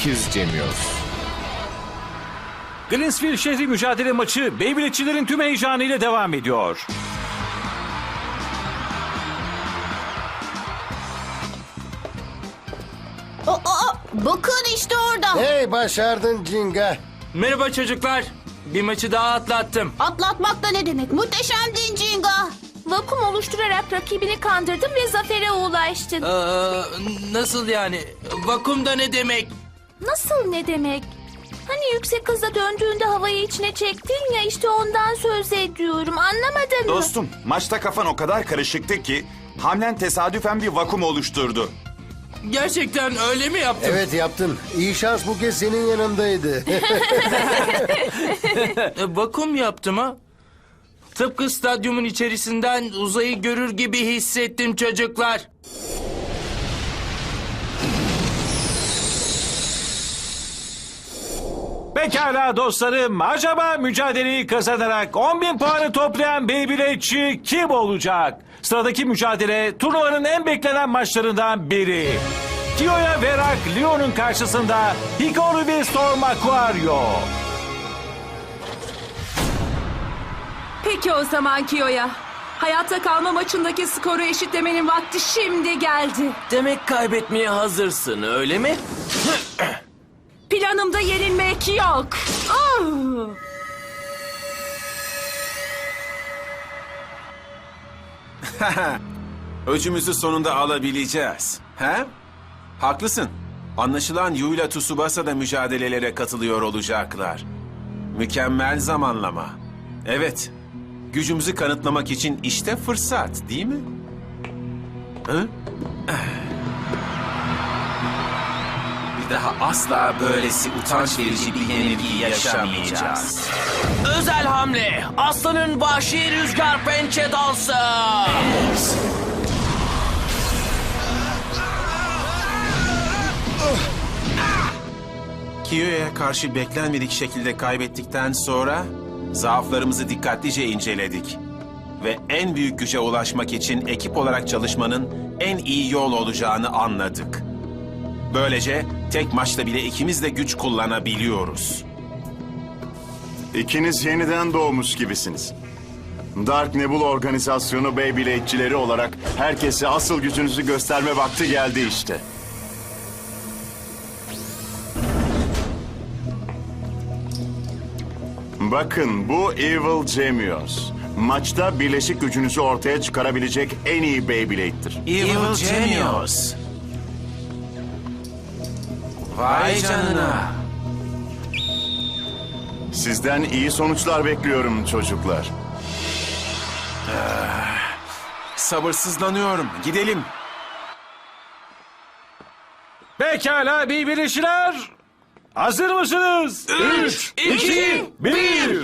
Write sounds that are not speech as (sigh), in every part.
İkiz Cemios. Greensfield şehri mücadele maçı Beyblade'çilerin tüm heyecanıyla devam ediyor. Aa, aa, bakın işte orada. Hey başardın Cinga. Merhaba çocuklar. Bir maçı daha atlattım. Atlatmak da ne demek? Muhteşemdin Cinga. Vakum oluşturarak rakibini kandırdın ve zafere ulaştın. Ee, nasıl yani? Vakum da ne demek? Nasıl ne demek? Hani yüksek hızla döndüğünde havayı içine çektin ya işte ondan söz ediyorum. Anlamadın mı? Dostum, maçta kafan o kadar karışıktı ki hamlen tesadüfen bir vakum oluşturdu. Gerçekten öyle mi yaptım? Evet yaptın. İyi şans bu kez senin yanındaydı. (laughs) E, vakum yaptım ha. Tıpkı stadyumun içerisinden uzayı görür gibi hissettim çocuklar. Pekala dostlarım, acaba mücadeleyi kazanarak 10.000 puanı toplayan Beyblade'çi kim olacak? Sıradaki mücadele turnuvanın en beklenen maçlarından biri. Kiyo'ya Verak Lyon'un karşısında Hikaru ve Storm Aquario. Peki o zaman Kiyo'ya. Hayatta kalma maçındaki skoru eşitlemenin vakti şimdi geldi. Demek kaybetmeye hazırsın öyle mi? Planımda yenilmek yok. Ah! (laughs) Öcümüzü sonunda alabileceğiz. He? Haklısın. Anlaşılan Yu ile Tsubasa da mücadelelere katılıyor olacaklar. Mükemmel zamanlama. Evet. Gücümüzü kanıtlamak için işte fırsat, değil mi? Hı? Bir daha asla böylesi utanç verici bir yenilgi yaşamayacağız. Özel hamle. Aslanın vahşi rüzgar pençe dansı. Kiyo'ya karşı beklenmedik şekilde kaybettikten sonra zaaflarımızı dikkatlice inceledik. Ve en büyük güce ulaşmak için ekip olarak çalışmanın en iyi yol olacağını anladık. Böylece tek maçta bile ikimiz de güç kullanabiliyoruz. İkiniz yeniden doğmuş gibisiniz. Dark Nebula organizasyonu Beyblade'çileri olarak herkese asıl gücünüzü gösterme vakti geldi işte. Bakın bu Evil Gemios. Maçta birleşik gücünüzü ortaya çıkarabilecek en iyi Beyblade'dir. Evil Genius. Vay canına. Sizden iyi sonuçlar bekliyorum çocuklar. Sabırsızlanıyorum. Gidelim. Pekala Beyblade'çiler. Hazır mısınız? Üç, iki, bir.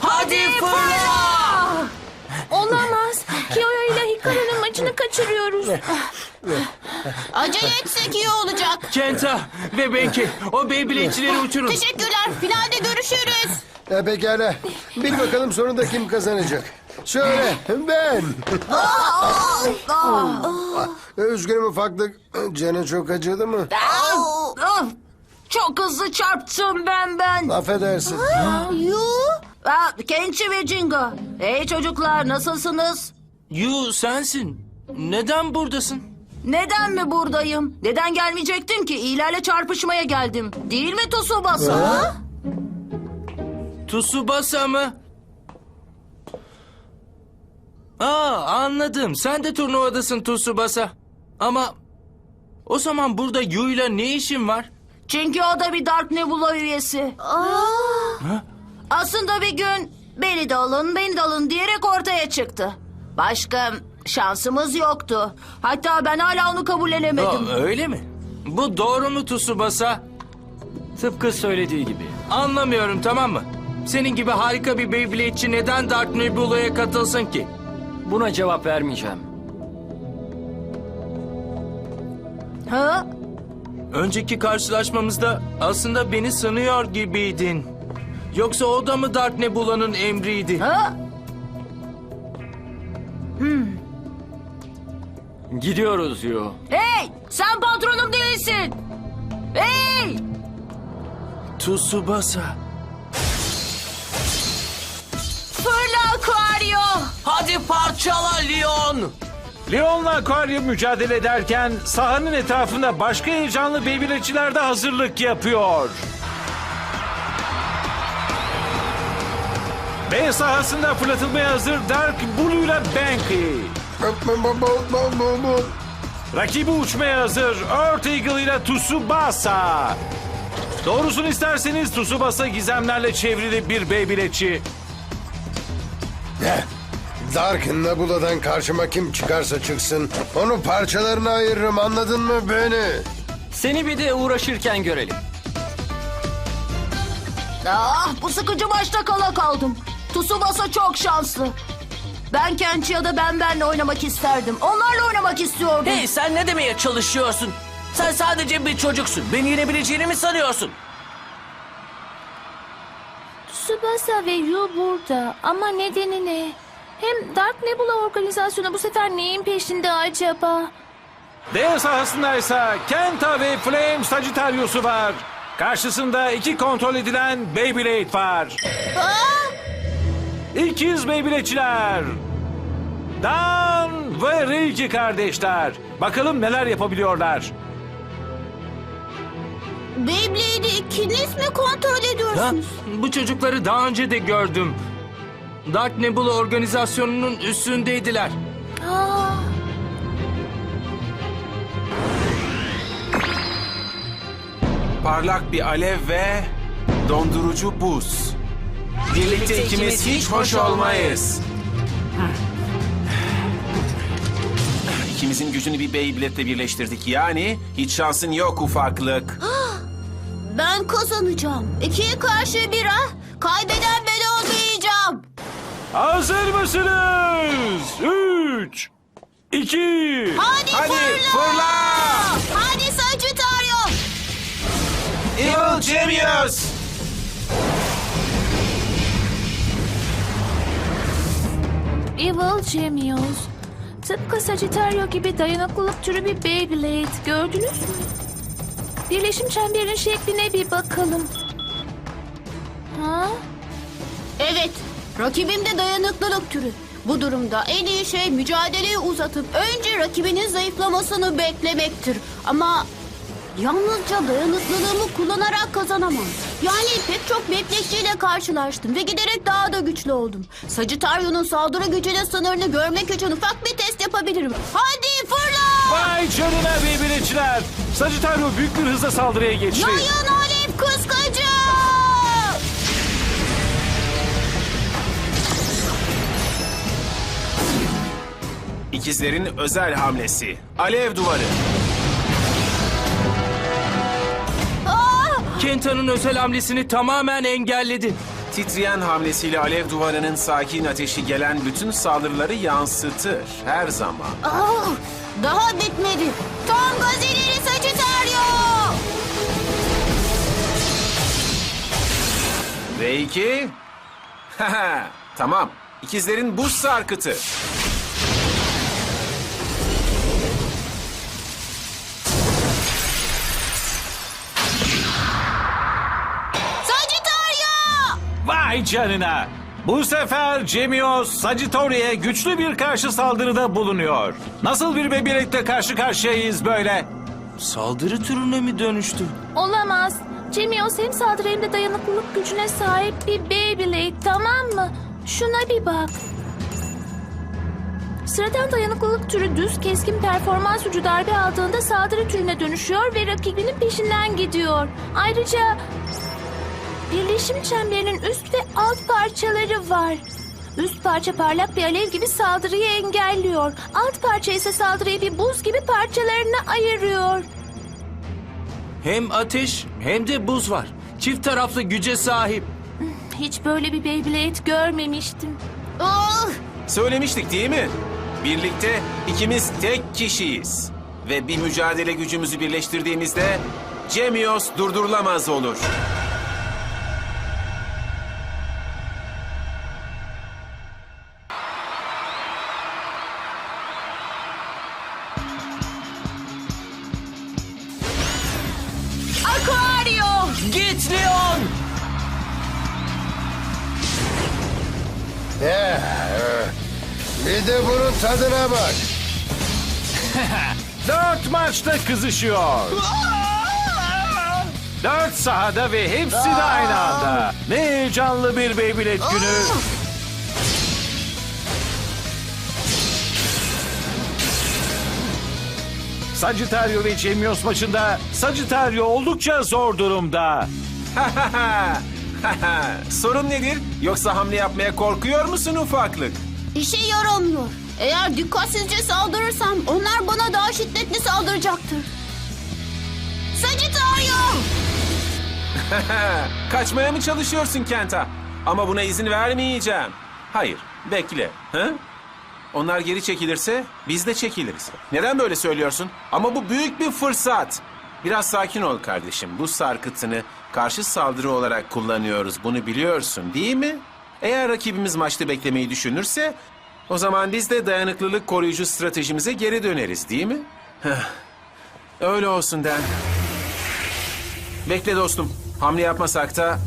Hadi fırla! Olamaz. Kiyoya maçını kaçırıyoruz. Acele etsek iyi olacak. Kenta ve Benki o Beyblade'çileri uçurun. Teşekkürler. Finalde görüşürüz. e, pekala. Bir bakalım sonunda kim kazanacak. Şöyle ben. Üzgünüm ufaklık. Canın çok acıdı mı? Çok hızlı çarptım ben ben. Affedersin. Yu. Ah, Kenchi ve Jinga. Hey çocuklar nasılsınız? Yu sensin. Neden buradasın? Neden mi buradayım? Neden gelmeyecektim ki? İyilerle çarpışmaya geldim. Değil mi Tsubasa? Tsubasa mı? Aa anladım. Sen de turnuvadasın Tsubasa. Ama o zaman burada Yu ile ne işin var? Çünkü o da bir Dark Nebula üyesi. Aslında bir gün beni de alın, beni de alın diyerek ortaya çıktı. Başka şansımız yoktu. Hatta ben hala onu kabullenemedim. Aa, öyle mi? Bu doğru mu Tsubasa? Tıpkı söylediği gibi. Anlamıyorum tamam mı? Senin gibi harika bir Beyblade'çi neden Dark Nebula'ya katılsın ki? Buna cevap vermeyeceğim. Ha? Önceki karşılaşmamızda aslında beni sanıyor gibiydin. Yoksa o da mı Dark Nebula'nın emriydi? Ha? Gidiyoruz Yu. Hey! Sen patronum değilsin! Hey! Tsubasa. Fırla Aquario. Hadi parçala Leon. Leon'la Aquarium mücadele ederken sahanın etrafında başka heyecanlı Beyblade'çiler de hazırlık yapıyor. B sahasında fırlatılmaya hazır Dark Blue ile Banky. Rakibi uçmaya hazır Earth Eagle ile Tsubasa. Doğrusunu isterseniz Tsubasa gizemlerle çevrili bir Beyblade'çi. Eh, Dark Nebula'dan karşıma kim çıkarsa çıksın onu parçalarına ayırırım anladın mı beni? Seni bir de uğraşırken görelim. Ah bu sıkıcı maçta kala kaldım. Tsubasa çok şanslı. Ben Kenchi ya da Ben Ben'le oynamak isterdim. Onlarla oynamak istiyordum. Hey sen ne demeye çalışıyorsun? Sen sadece bir çocuksun. Beni yenebileceğini mi sanıyorsun? Tsubasa ve Yu burada ama nedeni ne? Hem Dark Nebula organizasyonu bu sefer neyin peşinde acaba? D sahasındaysa Kenta ve Flame Sagittarius'u var. Karşısında iki kontrol edilen Beyblade var. İkiz Beyblade'çiler. Dan ve Reiki kardeşler. Bakalım neler yapabiliyorlar. Beyblade'i ikiniz mi kontrol Ha? ediyorsunuz? Bu çocukları daha önce de gördüm. Dark Nebula organizasyonunun üstündeydiler. Aa, Parlak bir alev ve dondurucu buz. Birlikte ikimiz hiç hoş olmayız. İkimizin gücünü bir Beyblade'le birleştirdik. Yani hiç şansın yok ufaklık. (gasps) Ben kazanacağım. İkiye karşı bir ha. Kaybeden ben olmayacağım. Hazır mısınız? Üç, iki, Hadi, Hadi fırla. fırla! Hadi Sagittario. Evil Genius! Evil Genius. Tıpkı Sagittario gibi dayanıklılık türü bir Beyblade. Gördünüz mü? Birleşim çemberinin şekline bir bakalım. Ha? Evet. Rakibim de dayanıklılık türü. Bu durumda en iyi şey mücadeleyi uzatıp önce rakibinin zayıflamasını beklemektir. Ama yalnızca dayanıklılığımı kullanarak kazanamam. Yani pek çok bebekçiyle karşılaştım ve giderek daha da güçlü oldum. Sagittario'nun saldırı gücünün sınırını görmek için ufak bir test yapabilirim. Hadi fırla! Vay canına Beyblade'çiler. Sagittario büyük bir hızla saldırıya geçti. Yayan alev kıskacı! İkizlerin özel hamlesi. Alev duvarı. Kenta'nın özel hamlesini tamamen engelledi. Titreyen hamlesiyle alev duvarının sakin ateşi gelen bütün saldırıları yansıtır her zaman. Ah, daha bitmedi. Tam gaz ileri Sagittario! Ve iki... Haha, (laughs) tamam. İkizlerin buz sarkıtı. Vay canına. Bu sefer Cemios Sagittoria'ya güçlü bir karşı saldırıda bulunuyor. Nasıl bir Beyblade'le karşı karşıyayız böyle? Saldırı türüne mi dönüştü? Olamaz. Genius hem saldırı hem de dayanıklılık gücüne sahip bir Beyblade tamam mı? Şuna bir bak. Sıradan dayanıklılık türü düz keskin performans ucu darbe aldığında saldırı türüne dönüşüyor ve rakibinin peşinden gidiyor. Ayrıca birleşim çemberinin üst ve alt parçaları var. Üst parça parlak bir alev gibi saldırıyı engelliyor. Alt parça ise saldırıyı bir buz gibi parçalarına ayırıyor. Hem ateş hem de buz var. Çift taraflı güce sahip. Hiç böyle bir Beyblade görmemiştim. Ah, Söylemiştik değil mi? Birlikte ikimiz tek kişiyiz. Ve bir mücadele gücümüzü birleştirdiğimizde Cemios durdurulamaz olur. Bir de bunun tadına bak. (laughs) Dört maçta kızışıyor. (laughs) Dört sahada ve hepsi de aynı anda. Ne heyecanlı bir Beyblade günü. (laughs) Sagittario ve Cemios maçında Sagittario oldukça zor durumda. Sorun nedir? Yoksa hamle yapmaya korkuyor musun ufaklık? İşe yaramıyor. Eğer dikkatsizce saldırırsam onlar bana daha şiddetli saldıracaktır. Sagittario! (laughs) Kaçmaya mı çalışıyorsun Kenta? Ama buna izin vermeyeceğim. Hayır, bekle. Hı? Onlar geri çekilirse biz de çekiliriz. Neden böyle söylüyorsun? Ama bu büyük bir fırsat. Biraz sakin ol kardeşim. Bu sarkıtını karşı saldırı olarak kullanıyoruz. Bunu biliyorsun değil mi? Eğer rakibimiz maçta beklemeyi düşünürse... ...o zaman biz de dayanıklılık koruyucu stratejimize geri döneriz değil mi? Heh. Öyle olsun Den. Bekle dostum. Hamle yapmasak da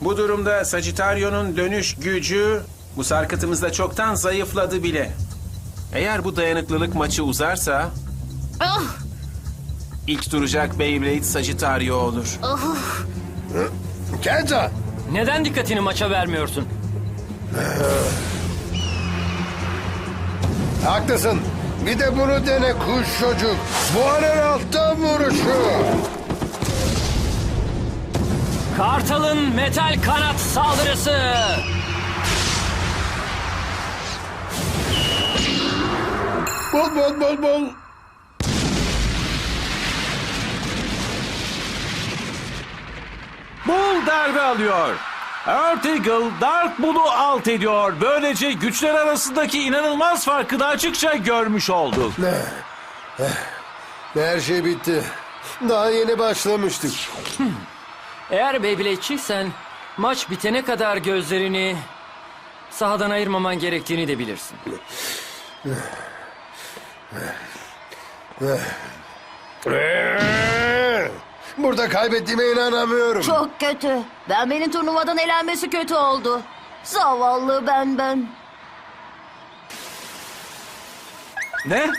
bu durumda Sagittario'nun dönüş gücü bu sarkıtımızda çoktan zayıfladı bile. Eğer bu dayanıklılık maçı uzarsa Ah, ilk duracak Beyblade Sagittario olur. Kenta! Neden dikkatini maça vermiyorsun? Haklısın. Bir de bunu dene kuş çocuk. Buharın alttan vuruşu. Kartal'ın metal kanat saldırısı. Bol bol bol bol. Bull darbe alıyor. Earth Eagle Dark Bull'u alt ediyor. Böylece güçler arasındaki inanılmaz farkı da açıkça görmüş olduk. Her şey bitti. Daha yeni başlamıştık. Eğer Beyblade'çiysen maç bitene kadar gözlerini sahadan ayırmaman gerektiğini de bilirsin. Burada kaybettiğime inanamıyorum. Çok kötü. Ben benim turnuvadan elenmesi kötü oldu. Zavallı ben ben. Ne?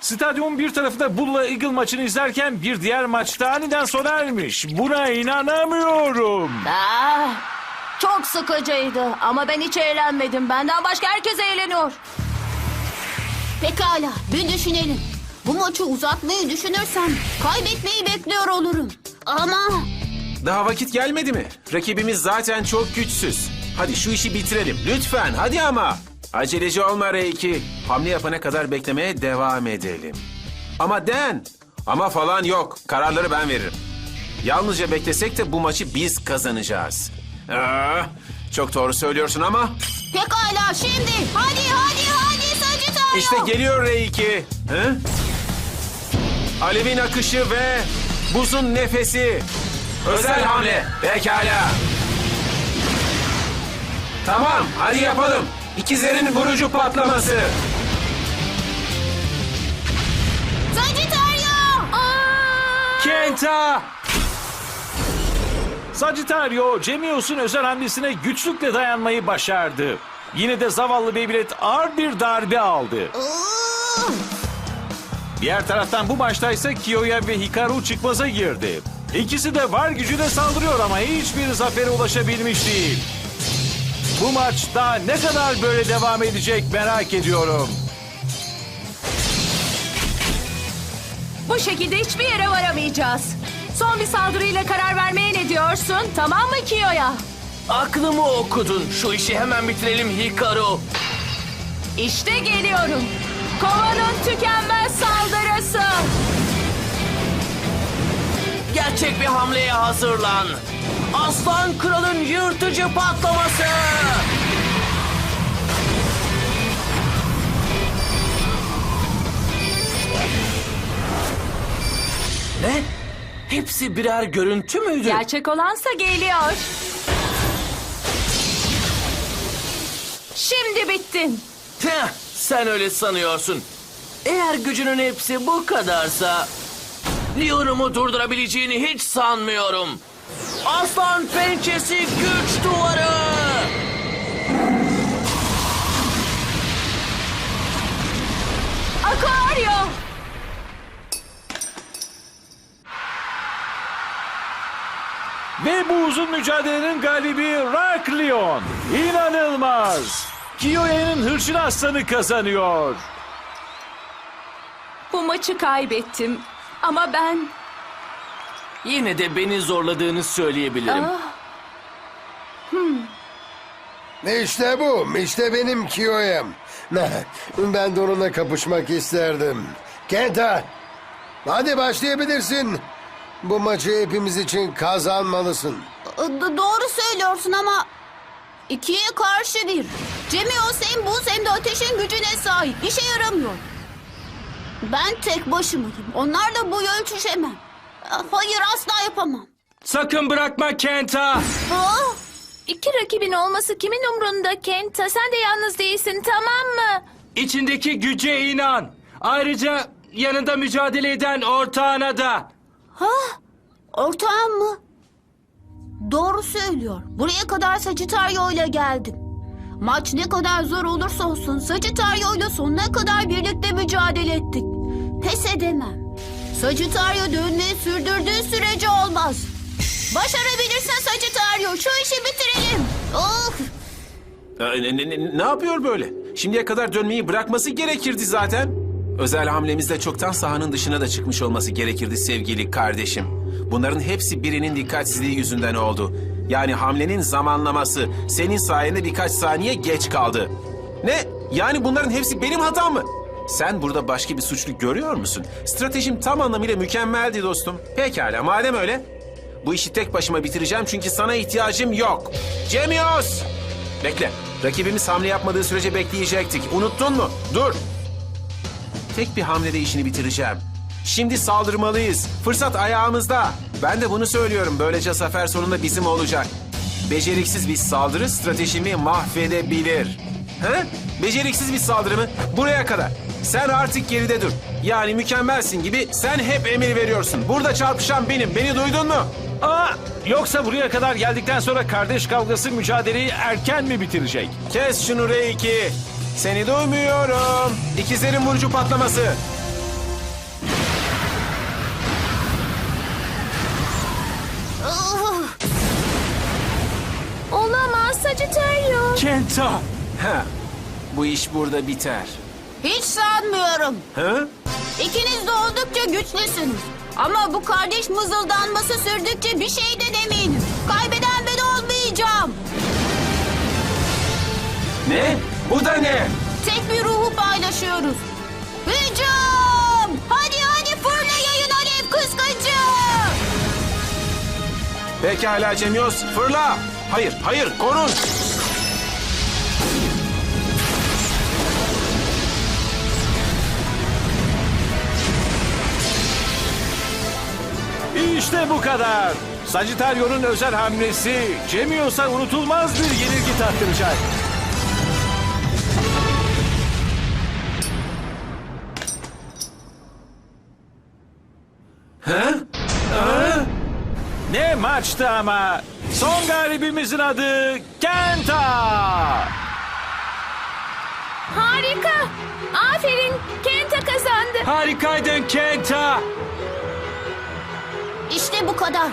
Stadyumun bir tarafında Bull'la Eagle maçını izlerken bir diğer maçta aniden sona ermiş. Buna inanamıyorum. Ah, çok sıkıcıydı ama ben hiç eğlenmedim. Benden başka herkes eğleniyor. pekala, bir düşünelim. Bu maçı uzatmayı düşünürsem kaybetmeyi bekliyor olurum. Ama Daha vakit gelmedi mi? Rakibimiz zaten çok güçsüz. Hadi şu işi bitirelim. Lütfen hadi ama. Aceleci olma R2. Hamle yapana kadar beklemeye devam edelim. Ama Den. Ama falan yok. Kararları ben veririm. Yalnızca beklesek de bu maçı biz kazanacağız. Aa, çok doğru söylüyorsun ama pekala şimdi. Hadi hadi hadi Sagittario. işte geliyor R2. Hı? Alevin akışı ve buzun nefesi. Özel hamle. Pekala. Tamam, hadi yapalım. İkizlerin vurucu patlaması. Sagittario! Kenta! Sagittario, Cemios'un özel hamlesine güçlükle dayanmayı başardı. Yine de zavallı Beyblade ağır bir darbe aldı. Iıı! Diğer taraftan bu maçta ise Kiyo'ya ve Hikaru çıkmaza girdi. İkisi de var gücüyle saldırıyor ama hiçbir zafere ulaşabilmiş değil. Bu maç daha ne kadar böyle devam edecek merak ediyorum. Bu şekilde hiçbir yere varamayacağız. Son bir saldırıyla karar vermeye ne diyorsun? Tamam mı Kiyo'ya? Aklımı okudun. Şu işi hemen bitirelim Hikaru. İşte geliyorum. Kovanın tükenmez saldırısı. Gerçek bir hamleye hazırlan. Aslan Kral'ın yırtıcı patlaması. Ne? Hepsi birer görüntü müydü? Gerçek olansa geliyor. Şimdi bittin. Heh, sen öyle sanıyorsun. Eğer gücünün hepsi bu kadarsa... Leon'umu durdurabileceğini hiç sanmıyorum. Aslan pençesi güç duvarı! Aquario! Ve bu uzun mücadelenin galibi Rock Leon. İnanılmaz. Kiyo'nun hırçın aslanı kazanıyor. Bu maçı kaybettim. Ama ben... Yine de beni zorladığını söyleyebilirim. İşte bu. İşte benim Kiyo'yam. Ne? (laughs) Ben de onunla kapışmak isterdim. Kenta. Hadi başlayabilirsin. Bu maçı hepimiz için kazanmalısın. Doğru söylüyorsun ama ikiye karşı bir. Cemios hem buz hem de ateşin gücüne sahip. İşe yaramıyor. Ben tek başımayım. Onlarla boy ölçüşemem. Hayır asla yapamam. Sakın bırakma Kenta. Ah! İki rakibin olması kimin umrunda Kenta? Sen de yalnız değilsin tamam mı? İçindeki güce inan. Ayrıca yanında mücadele eden ortağına da. Ha? Ortağım mı? Doğru söylüyor. Buraya kadar Sagittario ile geldim. Maç ne kadar zor olursa olsun Sagittario ile sonuna kadar birlikte mücadele ettik. Pes edemem. Sagittario dönmeyi sürdürdüğü sürece olmaz. Başarabilirsen Sagittario şu işi bitirelim. Oh! Ne, ne- ne- ne yapıyor böyle? Şimdiye kadar dönmeyi bırakması gerekirdi zaten. Özel hamlemizde çoktan sahanın dışına da çıkmış olması gerekirdi sevgili kardeşim. Bunların hepsi birinin dikkatsizliği yüzünden oldu. Yani hamlenin zamanlaması senin sayende birkaç saniye geç kaldı. Ne? Yani bunların hepsi benim hatam mı? Sen burada başka bir suçlu görüyor musun? Stratejim tam anlamıyla mükemmeldi dostum. Pekala madem öyle. Bu işi tek başıma bitireceğim çünkü sana ihtiyacım yok. Cemios! Bekle. Rakibimiz hamle yapmadığı sürece bekleyecektik. Unuttun mu? Dur. Tek bir hamlede işini bitireceğim. Şimdi saldırmalıyız. Fırsat ayağımızda. Ben de bunu söylüyorum. Böylece zafer sonunda bizim olacak. Beceriksiz bir saldırı stratejimi mahvedebilir. He? Beceriksiz bir saldırı mı? Buraya kadar. Sen artık geride dur. Yani mükemmelsin gibi sen hep emir veriyorsun. Burada çarpışan benim. Beni duydun mu? Aa, yoksa buraya kadar geldikten sonra kardeş kavgası mücadeleyi erken mi bitirecek? Kes şunu R2. Seni duymuyorum. İkizlerin vurucu patlaması. Sagittario. Kenta! Ha, bu iş burada biter. Hiç sanmıyorum. Ha? İkiniz de oldukça güçlüsünüz. Ama bu kardeş mızıldanması sürdükçe bir şeyden eminim. Kaybeden ben olmayacağım. Ne? Bu da ne? Tek bir ruhu paylaşıyoruz. Hücum! Hadi hadi fırla yayın alev kıskacı! Pekala Cemios, fırla. Hayır, hayır, korun. İşte bu kadar. Sagittario'nun özel hamlesi Cemios'a unutulmaz bir yenilgi tattıracak. Ne maçtı ama. Son galibimizin adı Kenta. Harika. Aferin. Kenta kazandı. Harikaydın Kenta. İşte bu kadar.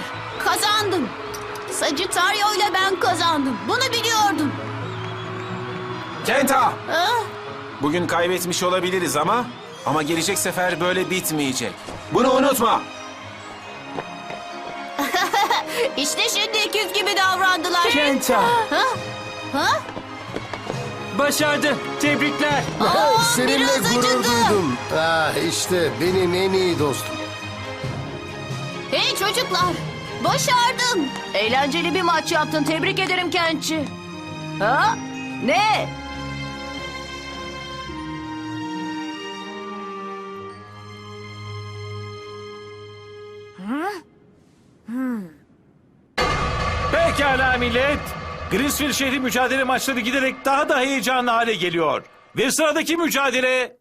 Kazandım. Sagittario ile ben kazandım. Bunu biliyordum. Kenta! Ah, Bugün kaybetmiş olabiliriz ama... Ama gelecek sefer böyle bitmeyecek. Bunu unutma. İşte şimdi ikiz gibi davrandılar. Kenta. Ha? Ha? Başardın. Tebrikler. Aa, Seninle biraz gurur acıdı. duydum. Ah işte benim en iyi dostum. Hey çocuklar. Başardım. Eğlenceli bir maç yaptın. Tebrik ederim Kentçi. Ha? Ne? Pekala millet. Grisfield şehri mücadele maçları giderek daha da heyecanlı hale geliyor. Ve sıradaki mücadele